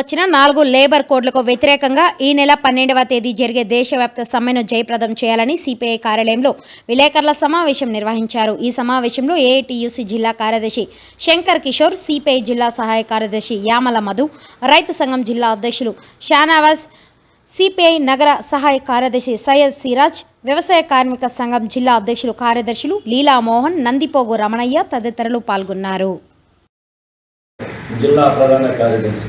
వచ్చిన నాలుగు లేబర్ కోడ్లకు వ్యతిరేకంగా ఈ నెల పన్నెండవ తేదీ జరిగే దేశవ్యాప్త సమ్మెను జయప్రదం చేయాలని సిపిఐ కార్యాలయంలో విలేకరుల సమావేశం నిర్వహించారు. ఈ సమావేశంలో ఏఐటియుసి జిల్లా కార్యదర్శి శంకర్ కిషోర్ సిపిఐ జిల్లా సహాయ కార్యదర్శి యామల మధు రైతు సంఘం జిల్లా అధ్యక్షులు షానావాస్ సిపిఐ నగర సహాయ కార్యదర్శి సయ్యద్ సిరాజ్ వ్యవసాయ కార్మిక సంఘం జిల్లా అధ్యక్షులు కార్యదర్శులు లీలామోహన్ నందిపోగు రమణయ్య తదితరులు పాల్గొన్నారు. జిల్లా ప్రధాన కార్యదర్శి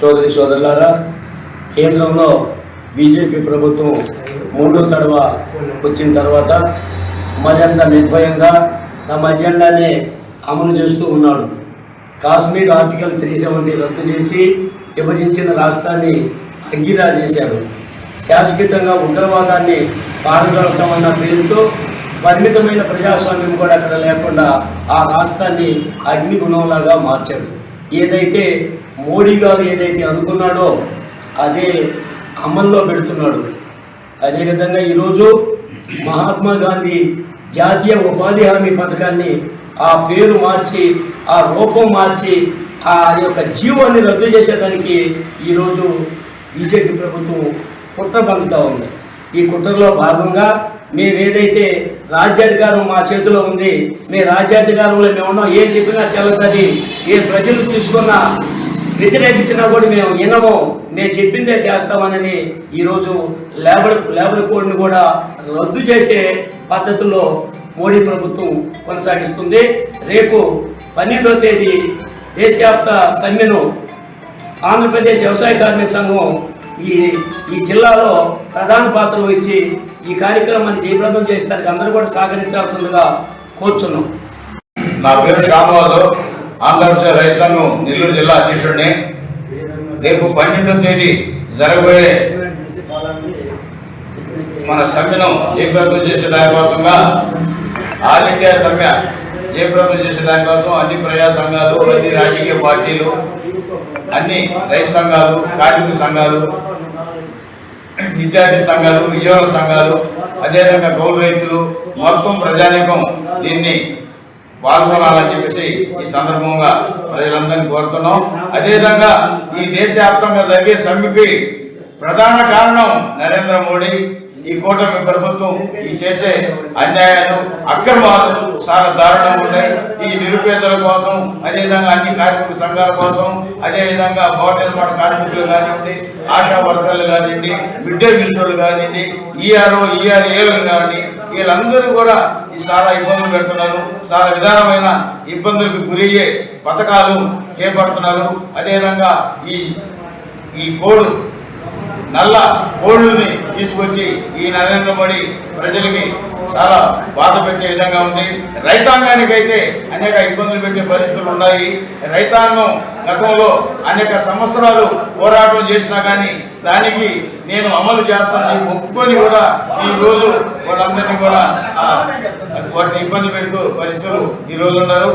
సోదరి సోదరులారా కేంద్రంలో బీజేపీ ప్రభుత్వం మూడో తడవ వచ్చిన తర్వాత మరింత నిర్భయంగా తమ అజెండానే అమలు చేస్తూ ఉన్నాడు. కాశ్మీర్ ఆర్టికల్ త్రీ సెవెంటీ రద్దు చేసి విభజించిన రాష్ట్రాన్ని అగ్గిరా చేశారు శాశ్వతంగా ఉగ్రవాదాన్ని పారదొలతామన్న పేరుతో పరిమితమైన ప్రజాస్వామ్యం కూడా అక్కడ లేకుండా ఆ రాష్ట్రాన్ని అగ్నిగుణంలాగా మార్చాడు. ఏదైతే మోడీ గారు ఏదైతే అనుకున్నాడో అదే అమల్లో పెడుతున్నాడు. అదేవిధంగా ఈరోజు మహాత్మా గాంధీ జాతీయ ఉపాధి హామీ పథకాన్ని ఆ పేరు మార్చి ఆ రూపం మార్చి ఆ యొక్క జీవాన్ని రద్దు చేసేదానికి ఈరోజు బీజేపీ ప్రభుత్వం కుట్ర పంచుతూ ఉంది. ఈ కుట్రలో భాగంగా మేమేదైతే రాజ్యాధికారం మా చేతిలో ఉంది మీ రాజ్యాధికారంలో మేము ఉన్నాం ఏం చెప్పినా చెల్లతది ఏ ప్రజలు తీసుకున్న వ్యతిరేకించినా కూడా మేము వినము. మేము చెప్పిందే చేస్తామని ఈరోజు లేబర్ లేబర్ కోడ్ని కూడా రద్దు చేసే పద్ధతిలో మోడీ ప్రభుత్వం కొనసాగిస్తుంది. రేపు పన్నెండో తేదీ దేశవ్యాప్త సమ్మెను ఆంధ్రప్రదేశ్ వ్యవసాయ కార్మిక సంఘం ఈ ఈ జిల్లాలో ప్రధాన పాత్ర వహించి ఈ కార్యక్రమాన్ని జయప్రదం చేసేదానికి అందరూ కూడా సహకరించాల్సిందిగా కోరుచున్నాం. నా పేరు శ్యామరాజు. ఆంధ్రప్రదేశ్ రైస్ సంఘం నెల్లూరు జిల్లా అధ్యక్షుడిని. రేపు పన్నెండవ తేదీ జరగబోయే మన సమ్మెను జయప్రదం చేసే దానికోసంగా ఆల్ ఇండియా సమ్మె తీవ్రం చేసే దానికోసం అన్ని ప్రజా సంఘాలు అన్ని రాజకీయ పార్టీలు అన్ని రైతు సంఘాలు కార్మిక సంఘాలు విద్యార్థి సంఘాలు ఉద్యోగ సంఘాలు అదేవిధంగా కౌలు రైతులు మొత్తం ప్రజానీకం దీన్ని పాల్గొనాలని చెప్పేసి ఈ సందర్భంగా ప్రజలందరినీ కోరుతున్నాం. అదేవిధంగా ఈ దేశవ్యాప్తంగా జరిగే సమ్మెకి ప్రధాన కారణం నరేంద్ర మోడీ. ఈ కూటమి ప్రభుత్వం ఈ చేసే అన్యాయాలు అక్రమాలు చాలా దారుణంగా ఉన్నాయి. ఈ నిరుపేదల కోసం అదేవిధంగా అన్ని కార్మిక సంఘాల కోసం అదేవిధంగా భవన నిర్మాణ కార్మికులు కానివ్వండి ఆశా వర్గాలు కానివ్వండి మిడ్ డే కానివ్వండి ఈఆర్ఓ ఈఆర్ఏలు కానివ్వండి వీళ్ళందరూ కూడా ఈ చాలా ఇబ్బందులు పెడుతున్నారు. చాలా విధానమైన ఇబ్బందులకు గురయ్యే పథకాలు చేపడుతున్నారు. అదేవిధంగా ఈ ఈ కోడ్ నల్ల కోళ్ళని తీసుకొచ్చి ఈ నరేంద్ర మోడీ ప్రజలకి చాలా బాధ పెట్టే విధంగా ఉంది. రైతాంగానికి అయితే అనేక ఇబ్బందులు పెట్టే పరిస్థితులు ఉన్నాయి. రైతాంగం గతంలో అనేక సంవత్సరాలు పోరాటం చేసినా కానీ దానికి నేను అమలు చేస్తానని ఒప్పుకొని కూడా ఈ రోజు వాళ్ళందరినీ కూడా వాటిని ఇబ్బంది పెడుతూ పరిస్థితులు ఈ రోజు ఉన్నారు.